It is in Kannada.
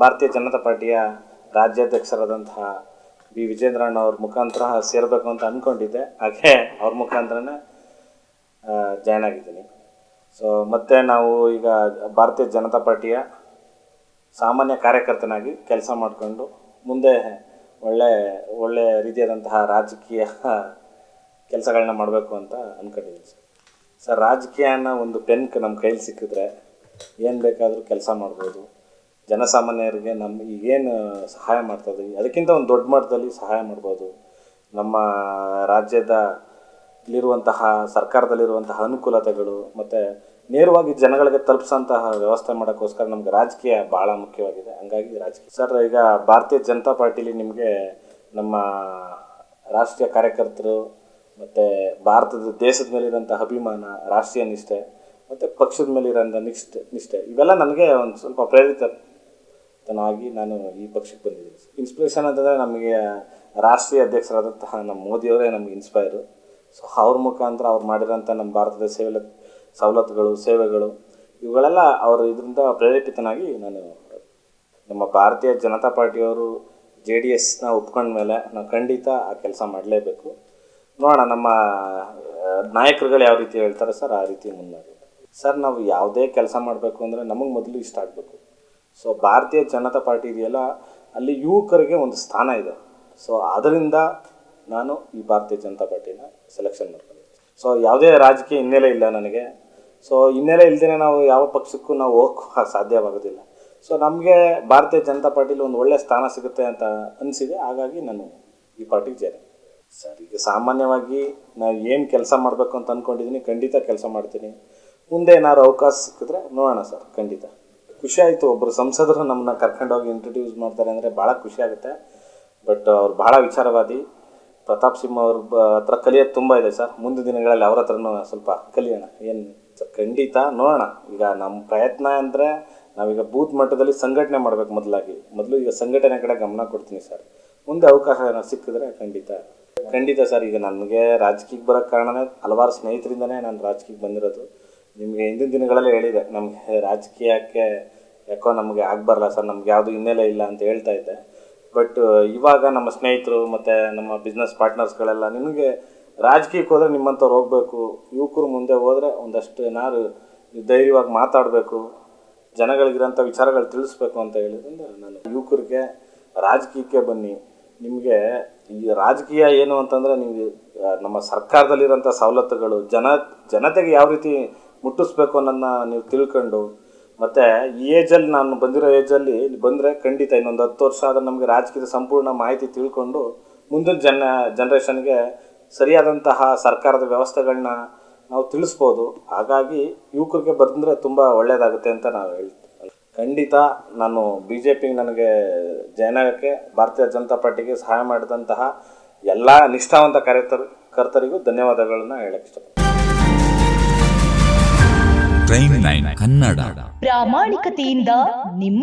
ಭಾರತೀಯ ಜನತಾ ಪಾರ್ಟಿಯ ರಾಜ್ಯಾಧ್ಯಕ್ಷರಾದಂತಹ ಬಿ. ವಿಜೇಂದ್ರಣ್ಣ ಅವ್ರ ಮುಖಾಂತರ ಸೇರಬೇಕು ಅಂತ ಅಂದ್ಕೊಂಡಿದ್ದೆ ಹಾಗೆ ಅವ್ರ ಮುಖಾಂತರನೇ ಜಾಯ್ನ್ ಆಗಿದ್ದೀನಿ. ಸೊ ಮತ್ತೆ ನಾವು ಈಗ ಭಾರತೀಯ ಜನತಾ ಪಾರ್ಟಿಯ ಸಾಮಾನ್ಯ ಕಾರ್ಯಕರ್ತನಾಗಿ ಕೆಲಸ ಮಾಡಿಕೊಂಡು ಮುಂದೆ ಒಳ್ಳೆ ಒಳ್ಳೆ ರೀತಿಯಾದಂತಹ ರಾಜಕೀಯ ಕೆಲಸಗಳನ್ನ ಮಾಡಬೇಕು ಅಂತ ಅಂದ್ಕೊಂಡಿದ್ದೀನಿ ಸರ್. ಸರ್, ರಾಜಕೀಯನ ಒಂದು ಪೆನ್ ನಮ್ಮ ಕೈಲಿ ಸಿಕ್ಕಿದ್ರೆ ಏನು ಬೇಕಾದರೂ ಕೆಲಸ ಮಾಡ್ಬೋದು. ಜನಸಾಮಾನ್ಯರಿಗೆ ನಮ್ಮ ಈಗೇನು ಸಹಾಯ ಮಾಡ್ತದೆ, ಅದಕ್ಕಿಂತ ಒಂದು ದೊಡ್ಡ ಮಟ್ಟದಲ್ಲಿ ಸಹಾಯ ಮಾಡ್ಬೋದು. ನಮ್ಮ ರಾಜ್ಯದ ಇಲ್ಲಿರುವಂತಹ ಸರ್ಕಾರದಲ್ಲಿರುವಂತಹ ಅನುಕೂಲತೆಗಳು ಮತ್ತು ನೇರವಾಗಿ ಜನಗಳಿಗೆ ತಲುಪಿಸೋಂತಹ ವ್ಯವಸ್ಥೆ ಮಾಡೋಕ್ಕೋಸ್ಕರ ನಮ್ಗೆ ರಾಜಕೀಯ ಭಾಳ ಮುಖ್ಯವಾಗಿದೆ. ಹಂಗಾಗಿ ರಾಜಕೀಯ ಸರ್, ಈಗ ಭಾರತೀಯ ಜನತಾ ಪಾರ್ಟಿಲಿ ನಿಮಗೆ ನಮ್ಮ ರಾಷ್ಟ್ರೀಯ ಕಾರ್ಯಕರ್ತರು ಮತ್ತು ಭಾರತದ ದೇಶದ ಮೇಲಿರೋಂಥ ಅಭಿಮಾನ, ರಾಷ್ಟ್ರೀಯ ನಿಷ್ಠೆ ಮತ್ತು ಪಕ್ಷದ ಮೇಲಿರೋಂಥ ನಿಷ್ಠೆ ನಿಷ್ಠೆ, ಇವೆಲ್ಲ ನನಗೆ ಒಂದು ಸ್ವಲ್ಪ ಪ್ರೇರಿತನಾಗಿ ನಾನು ಈ ಪಕ್ಷಕ್ಕೆ ಬಂದಿದ್ದೀನಿ. ಇನ್ಸ್ಪಿರೇಷನ್ ಅಂತಂದರೆ ನಮಗೆ ರಾಷ್ಟ್ರೀಯ ಅಧ್ಯಕ್ಷರಾದಂತಹ ನಮ್ಮ ಮೋದಿಯವರೇ ನಮಗೆ ಇನ್ಸ್ಪೈರು ಸೊ ಅವ್ರ ಮುಖಾಂತರ ಅವ್ರು ಮಾಡಿರೋಂಥ ನಮ್ಮ ಭಾರತದ ಸೇವೆ ಸವಲತ್ತುಗಳು, ಸೇವೆಗಳು, ಇವುಗಳೆಲ್ಲ ಅವರು ಇದರಿಂದ ಪ್ರೇರೇಪಿತನಾಗಿ ನಾನು ನಮ್ಮ ಭಾರತೀಯ ಜನತಾ ಪಾರ್ಟಿಯವರು ಜೆ ಡಿ ಎಸ್ನ ಒಪ್ಕೊಂಡ್ಮೇಲೆ ನಾವು ಖಂಡಿತ ಆ ಕೆಲಸ ಮಾಡಲೇಬೇಕು. ನೋಡೋಣ ನಮ್ಮ ನಾಯಕರುಗಳು ಯಾವ ರೀತಿ ಹೇಳ್ತಾರೆ ಸರ್, ಆ ರೀತಿ ಮುನ್ನಡೆ ಸರ್, ನಾವು ಯಾವುದೇ ಕೆಲಸ ಮಾಡಬೇಕು ಅಂದರೆ ನಮಗೆ ಮೊದಲು ಇಷ್ಟ ಆಗಬೇಕು. ಸೊ ಭಾರತೀಯ ಜನತಾ ಪಾರ್ಟಿ ಇದೆಯಲ್ಲ, ಅಲ್ಲಿ ಯುವಕರಿಗೆ ಒಂದು ಸ್ಥಾನ ಇದೆ. ಸೊ ಅದರಿಂದ ನಾನು ಈ ಭಾರತೀಯ ಜನತಾ ಪಾರ್ಟಿನ ಸೆಲೆಕ್ಷನ್ ಮಾಡ್ಕೊಂಡಿದ್ದೆ ಸೊ ಯಾವುದೇ ರಾಜಕೀಯ ಹಿನ್ನೆಲೆ ಇಲ್ಲ ನನಗೆ. ಸೊ ಹಿನ್ನೆಲೆ ಇಲ್ಲದೇ ನಾವು ಯಾವ ಪಕ್ಷಕ್ಕೂ ನಾವು ಹೋಗಕ್ಕೆ ಸಾಧ್ಯವಾಗೋದಿಲ್ಲ. ಸೊ ನಮಗೆ ಭಾರತೀಯ ಜನತಾ ಪಾರ್ಟಿಲಿ ಒಂದು ಒಳ್ಳೆಯ ಸ್ಥಾನ ಸಿಗುತ್ತೆ ಅಂತ ಅನಿಸಿದೆ. ಹಾಗಾಗಿ ನಾನು ಈ ಪಾರ್ಟಿಗೆ ಸೇರಿ ಸರ್, ಈಗ ಸಾಮಾನ್ಯವಾಗಿ ನಾನು ಏನು ಕೆಲಸ ಮಾಡಬೇಕು ಅಂತ ಅಂದ್ಕೊಂಡಿದ್ದೀನಿ ಖಂಡಿತ ಕೆಲಸ ಮಾಡ್ತೀನಿ. ಮುಂದೆ ಏನಾದ್ರು ಅವಕಾಶ ಸಿಕ್ಕಿದ್ರೆ ನೋಡೋಣ ಸರ್, ಖಂಡಿತ. ಖುಷಿ ಆಯಿತು. ಒಬ್ಬರು ಸಂಸದರು ನಮ್ಮನ್ನ ಕರ್ಕೊಂಡೋಗಿ ಇಂಟ್ರೊಡ್ಯೂಸ್ ಮಾಡ್ತಾರೆ ಅಂದರೆ ಭಾಳ ಖುಷಿ ಆಗುತ್ತೆ. ಬಟ್ ಅವ್ರು ಭಾಳ ವಿಚಾರವಾದಿ. ಪ್ರತಾಪ್ ಸಿಂಹ ಅವ್ರ ಹತ್ರ ಕಲಿಯೋದು ತುಂಬ ಇದೆ ಸರ್. ಮುಂದಿನ ದಿನಗಳಲ್ಲಿ ಅವ್ರ ಹತ್ರನೂ ಸ್ವಲ್ಪ ಕಲಿಯೋಣ. ಏನು ಖಂಡಿತ ನೋಡೋಣ. ಈಗ ನಮ್ಮ ಪ್ರಯತ್ನ ಅಂದರೆ ನಾವೀಗ ಬೂತ್ ಮಟ್ಟದಲ್ಲಿ ಸಂಘಟನೆ ಮಾಡಬೇಕು ಮೊದಲಾಗಿ. ಮೊದಲು ಈಗ ಸಂಘಟನೆ ಕಡೆ ಗಮನ ಕೊಡ್ತೀನಿ ಸರ್. ಮುಂದೆ ಅವಕಾಶ ಸಿಕ್ಕಿದ್ರೆ ಖಂಡಿತ. ಖಂಡಿತ ಸರ್. ಈಗ ನನಗೆ ರಾಜಕೀಯಕ್ಕೆ ಬರೋಕ್ಕೆ ಕಾರಣನೇ ಹಲವಾರು ಸ್ನೇಹಿತರಿಂದನೇ ನಾನು ರಾಜಕೀಯಕ್ಕೆ ಬಂದಿರೋದು. ನಿಮಗೆ ಹಿಂದಿನ ದಿನಗಳಲ್ಲಿ ಹೇಳಿದೆ ನಮಗೆ ರಾಜಕೀಯಕ್ಕೆ ಯಾಕೋ ನಮಗೆ ಆಗಬಾರಲ್ಲ ಸರ್ ನಮ್ಗೆ ಯಾವುದು ಹಿನ್ನೆಲೆ ಇಲ್ಲ ಅಂತ ಹೇಳ್ತಾ ಇದ್ದೆ. ಬಟ್ ಇವಾಗ ನಮ್ಮ ಸ್ನೇಹಿತರು ಮತ್ತು ನಮ್ಮ ಬಿಸ್ನೆಸ್ ಪಾರ್ಟ್ನರ್ಸ್ಗಳೆಲ್ಲ ನಿಮಗೆ ರಾಜಕೀಯಕ್ಕೆ ಹೋದರೆ ನಿಮ್ಮಂಥವ್ರು ಹೋಗಬೇಕು ಯುವಕರು ಮುಂದೆ ಹೋದರೆ ಒಂದಷ್ಟು ಏನಾದ್ರು ಧೈರ್ಯವಾಗಿ ಮಾತಾಡಬೇಕು ಜನಗಳಿಗಿರೋಂಥ ವಿಚಾರಗಳು ತಿಳಿಸ್ಬೇಕು ಅಂತ ಹೇಳಿದ್ರಿಂದ ನಾನು ಯುವಕರಿಗೆ ರಾಜಕೀಯಕ್ಕೆ ಬನ್ನಿ. ನಿಮಗೆ ಈ ರಾಜಕೀಯ ಏನು ಅಂತಂದರೆ ಆ, ನಮ್ಮ ಸರ್ಕಾರದಲ್ಲಿರೋಂಥ ಸವಲತ್ತುಗಳು ಜನ ಜನತೆಗೆ ಯಾವ ರೀತಿ ಮುಟ್ಟಿಸ್ಬೇಕು ಅನ್ನೋದನ್ನ ನೀವು ತಿಳ್ಕೊಂಡು, ಮತ್ತು ಈ ಏಜಲ್ಲಿ ನಾನು ಬಂದಿರೋ ಏಜಲ್ಲಿ ಬಂದರೆ ಖಂಡಿತ ಇನ್ನೊಂದು ಹತ್ತು ವರ್ಷ ಆದರೆ ನಮಗೆ ರಾಜಕೀಯದ ಸಂಪೂರ್ಣ ಮಾಹಿತಿ ತಿಳ್ಕೊಂಡು ಮುಂದಿನ ಜನ ಜನ್ರೇಷನ್ಗೆ ಸರಿಯಾದಂತಹ ಸರ್ಕಾರದ ವ್ಯವಸ್ಥೆಗಳನ್ನ ನಾವು ತಿಳಿಸ್ಬೋದು. ಹಾಗಾಗಿ ಯುವಕರಿಗೆ ಬಂದರೆ ತುಂಬ ಒಳ್ಳೆಯದಾಗುತ್ತೆ ಅಂತ ನಾವು ಹೇಳ್ತೀವಿ. ಖಂಡಿತ ನಾನು ಬಿ ಜೆ ಪಿಗೆ ನನಗೆ ಜಾಯ್ನ್ ಭಾರತೀಯ ಜನತಾ ಪಾರ್ಟಿಗೆ ಸಹಾಯ ಮಾಡಿದಂತಹ ಎಲ್ಲ ನಿಷ್ಠಾವಂತ ಕಾರ್ಯಕರ್ತರಿಗೂ ಧನ್ಯವಾದಗಳನ್ನ ಹೇಳಕ್ಕೆ ಇಷ್ಟಪಡ್ತೀನಿ. Prime nine Kannada. ಪ್ರಾಮಾಣಿಕತೆಯಿಂದ ನಿಮ್ಮ